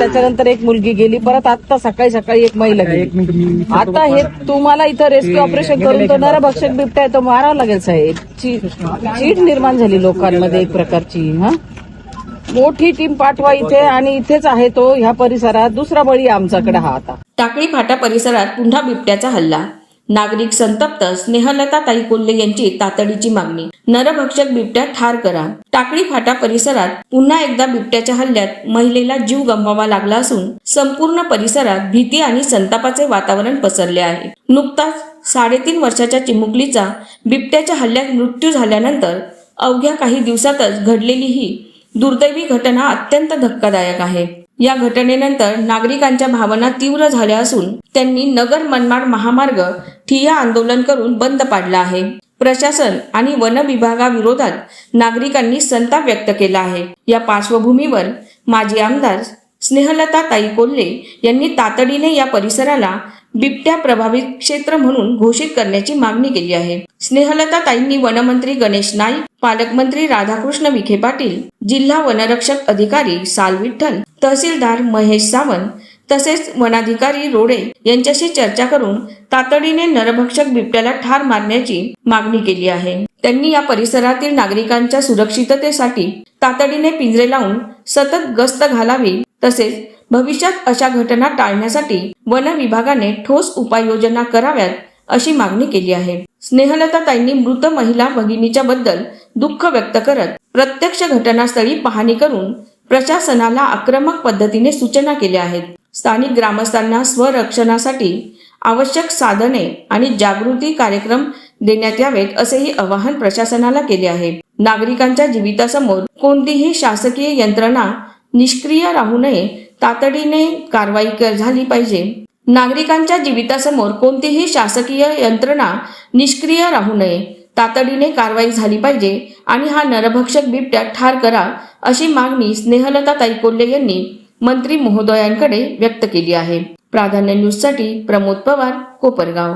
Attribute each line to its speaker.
Speaker 1: त्याच्यानंतर एक मुलगी गेली परत आता सकाळी सकाळी एक महिला गेली.
Speaker 2: एक मिनिट मी
Speaker 1: आता हे तुम्हाला इथं रेस्क्यू ऑपरेशन करून तो नरभक्षक बिबटा आहे तो मारावा लागेल साहेब. ची- चीड निर्माण झाली लोकांमध्ये एक प्रकारची हा? मोठी टीम पाठवा इथे आणि इथेच आहे तो ह्या परिसरात. दुसरा बळी आहे आमच्याकडे हा आता.
Speaker 3: टाकळी फाटा परिसरात पुन्हा बिबट्याचा हल्ला. नागरिक संतप्त स्नेहलता ताई कोल्हे यांची तातडीची मागणी. नरभक्षक बिबट्या ठार करा. टाकळी फाटा परिसरात पुन्हा एकदा बिबट्याच्या हल्ल्यात महिलेला जीव गमवावा लागला असून संपूर्ण परिसरात भीती आणि संतापाचे वातावरण पसरले आहे. नुकताच साडेतीन वर्षाच्या चिमुकलीचा बिबट्याच्या हल्ल्यात मृत्यू झाल्यानंतर अवघ्या काही दिवसातच घडलेली ही दुर्दैवी घटना अत्यंत धक्कादायक आहे. या घटनेनंतर नागरिकांच्या भावना तीव्र झाल्या असून त्यांनी नगर मनमाड महामार्ग ठिय्या आंदोलन करून बंद पाडला आहे. प्रशासन आणि वन विभागाविरोधात नागरिकांनी संताप व्यक्त केला आहे. या पार्श्वभूमीवर माजी आमदार स्नेहलता ताई कोल्हे यांनी तातडीने या परिसराला बिबट्या प्रभावित क्षेत्र म्हणून घोषित करण्याची मागणी केली आहे. स्नेहलता ताईंनी वनमंत्री गणेश नाईक पालकमंत्री राधाकृष्ण विखे पाटील जिल्हा वनरक्षक अधिकारी साल विठ्ठल तहसीलदार महेश सावंत तसेच वनाधिकारी रोडे यांच्याशी चर्चा करून तातडीने नरभक्षक बिबट्याला ठार मारण्याची मागणी केली आहे. त्यांनी या परिसरातील नागरिकांच्या सुरक्षिततेसाठी तातडीने पिंजरे लावून सतत गस्त घालावी तसेच भविष्यात अशा घटना टाळण्यासाठी वन विभागाने ठोस उपाययोजना कराव्यात अशी मागणी केली आहे. स्नेहलता ताईंनी मृत महिला भगिनीच्या बद्दल दुःख व्यक्त करत प्रत्यक्ष घटनास्थळी पाहणी करून प्रशासनाला आक्रमक पद्धतीने सूचना केल्या आहेत. स्थानिक ग्रामस्थांना स्वरक्षणासाठी आवश्यक साधने आणि जागृती कार्यक्रम देण्यात यावेत असेही आवाहन प्रशासनाला केले आहे. नागरिकांच्या जीवितासमोर कोणतीही शासकीय यंत्रणा निष्क्रिय राहू नये तातडीने कारवाई कर- झाली पाहिजे. नागरिकांच्या जीवितासमोर कोणतीही शासकीय यंत्रणा निष्क्रिय राहू नये तातडीने कारवाई झाली पाहिजे आणि हा नरभक्षक बिबट्या ठार करा अशी मागणी स्नेहलता ताई कोल्हे यांनी मंत्री महोदयांकडे व्यक्त केली आहे. प्राधान्य न्यूजसाठी प्रमोद पवार कोपरगाव.